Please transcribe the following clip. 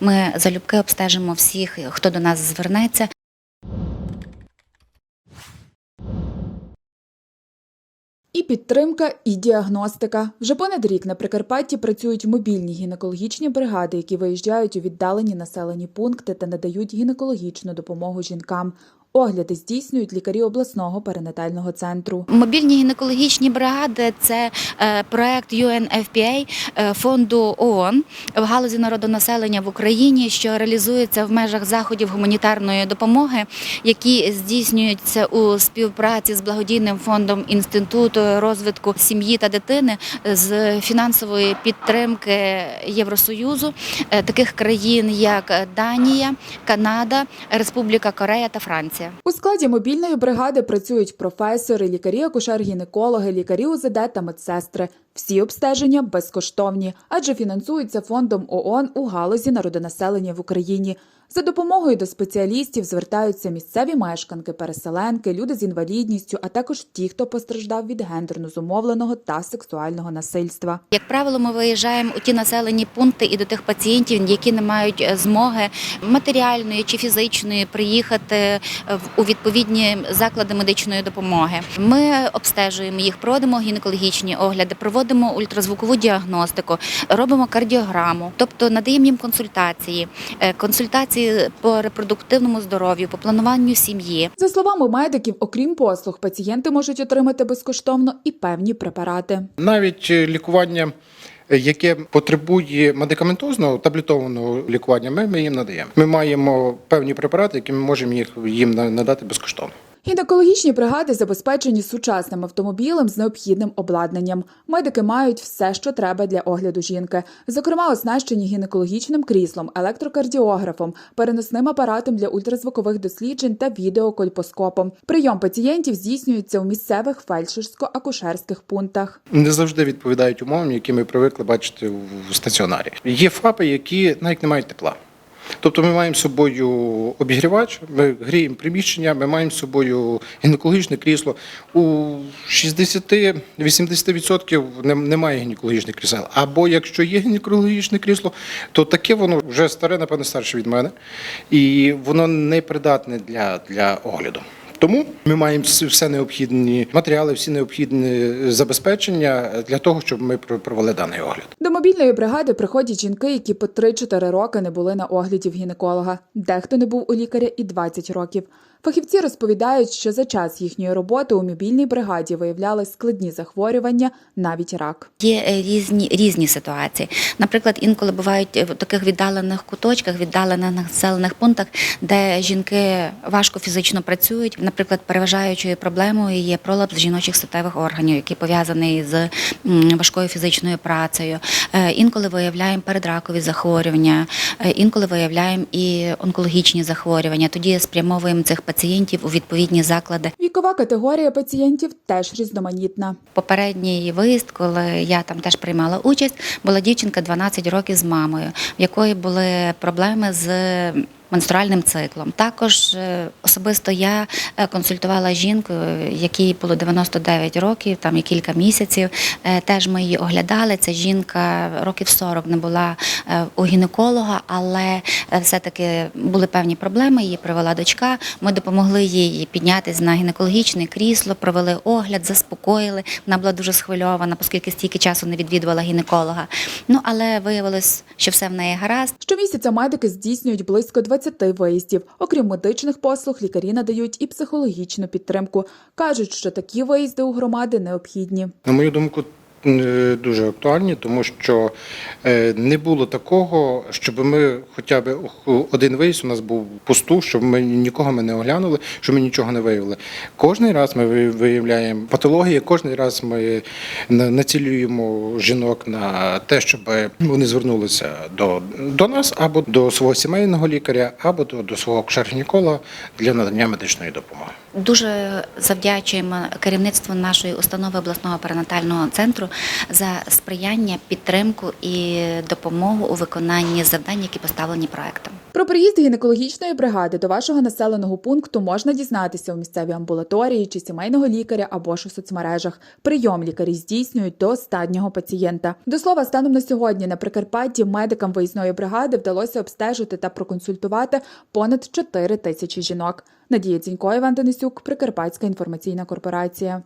Ми залюбки обстежимо всіх, хто до нас звернеться. І підтримка, і діагностика. Вже понад рік на Прикарпатті працюють мобільні гінекологічні бригади, які виїжджають у віддалені населені пункти та надають гінекологічну допомогу жінкам. Огляди здійснюють лікарі обласного перинатального центру. Мобільні гінекологічні бригади це е, проект UNFPA е, фонду ООН в галузі народонаселення в Україні, що реалізується в межах заходів гуманітарної допомоги, які здійснюються у співпраці з благодійним фондом інституту розвитку сім'ї та дитини з фінансової підтримки Євросоюзу, е, таких країн як Данія, Канада, Республіка Корея та Франція. У складі мобільної бригади працюють професори, лікарі, акушер-гінекологи, лікарі УЗД та медсестри. Всі обстеження безкоштовні, адже фінансуються фондом ООН у галузі народонаселення в Україні. За допомогою до спеціалістів звертаються місцеві мешканки, переселенки, люди з інвалідністю, а також ті, хто постраждав від гендерно зумовленого та сексуального насильства. Як правило, ми виїжджаємо у ті населені пункти і до тих пацієнтів, які не мають е, змоги матеріальної чи фізичної приїхати е, у відповідні заклади медичної допомоги. Ми обстежуємо їх, проводимо гінекологічні огляди, проводимо ультразвукову діагностику, робимо кардіограму, тобто надаємо їм консультації, е, консультації по репродуктивному здоров'ю, по плануванню сім'ї. За словами медиків, окрім послуг, пацієнти можуть отримати безкоштовно і певні препарати. Навіть е, лікування, е, яке потребує медикаментозного таблетованого лікування, ми, ми їм надаємо. Ми маємо певні препарати, які ми можемо їх їм на- надати безкоштовно. Гінекологічні бригади забезпечені сучасним автомобілем з необхідним обладнанням. Медики мають все, що треба для огляду жінки, зокрема, оснащені гінекологічним кріслом, електрокардіографом, переносним апаратом для ультразвукових досліджень та відеокольпоскопом. Прийом пацієнтів здійснюється у місцевих фельдшерсько-акушерських пунктах. Не завжди відповідають умовам, які ми привикли бачити в стаціонарі. Є ФАПи, які навіть не мають тепла. Тобто ми маємо з собою обігрівач, ми гріємо приміщення, ми маємо з собою гінекологічне крісло. У 60-80% немає гінекологічних крісел. Або якщо є гінекологічне крісло, то таке воно вже старе, напевно, старше від мене, і воно не придатне для, для огляду. Тому ми маємо все необхідні матеріали, всі необхідні забезпечення для того, щоб ми провели даний огляд. До мобільної бригади приходять жінки, які по 3-4 роки не були на огляді в гінеколога. Дехто не був у лікаря і 20 років. Фахівці розповідають, що за час їхньої роботи у мобільній бригаді виявляли складні захворювання, навіть рак. Є е, різні різні ситуації. Наприклад, інколи бувають е, в таких віддалених куточках, віддалених населених пунктах, де жінки важко фізично працюють. Наприклад, переважаючою проблемою є пролапс жіночих статевих органів, який пов'язаний з важкою фізичною працею. Е, Інколи виявляємо передракові захворювання, інколи виявляємо і онкологічні захворювання. Тоді спрямовуємо цих пацієнтів у відповідні заклади. Вікова категорія пацієнтів теж різноманітна. Попередній виїзд, коли я там теж приймала участь, була дівчинка 12 років з мамою, в якої були проблеми з. Менструальним циклом також е, особисто я е, консультувала жінку, якій було 99 років, там і кілька місяців. Е, Теж ми її оглядали. Ця жінка років 40 не була у гінеколога, але все-таки були певні проблеми. Її привела дочка. Ми допомогли їй піднятися на гінекологічне крісло, провели огляд, заспокоїли. Вона була дуже схвильована, оскільки стільки часу не відвідувала гінеколога. Ну але виявилось, що все в неї гаразд. Щомісяця медики здійснюють близько 20 виїздів. Окрім медичних послуг, лікарі надають і психологічну підтримку. кажуть, що такі виїзди у громади необхідні. На мою думку, дуже актуальні, тому що е, не було такого, щоб ми хоча б один виїзд у нас був пусту, щоб ми нікого ми не оглянули, щоб ми нічого не виявили. Кожний раз ми виявляємо патології, кожний раз ми на- націлюємо жінок на те, щоб вони звернулися до, до нас або до свого сімейного лікаря, або до, до свого акушер-гінеколога для надання медичної допомоги. Дуже завдячуємо керівництву нашої установи обласного перинатального центру за сприяння, підтримку і допомогу у виконанні завдань, які поставлені проектом. Про приїзд гінекологічної бригади до вашого населеного пункту можна дізнатися у місцевій амбулаторії чи сімейного лікаря або ж у соцмережах. Прийом лікарі здійснюють до останнього пацієнта. До слова, станом на сьогодні на Прикарпатті медикам виїзної бригади вдалося обстежити та проконсультувати понад 4 тисячі жінок. Надія Дзінько, Іван Денисюк, Прикарпатська інформаційна корпорація.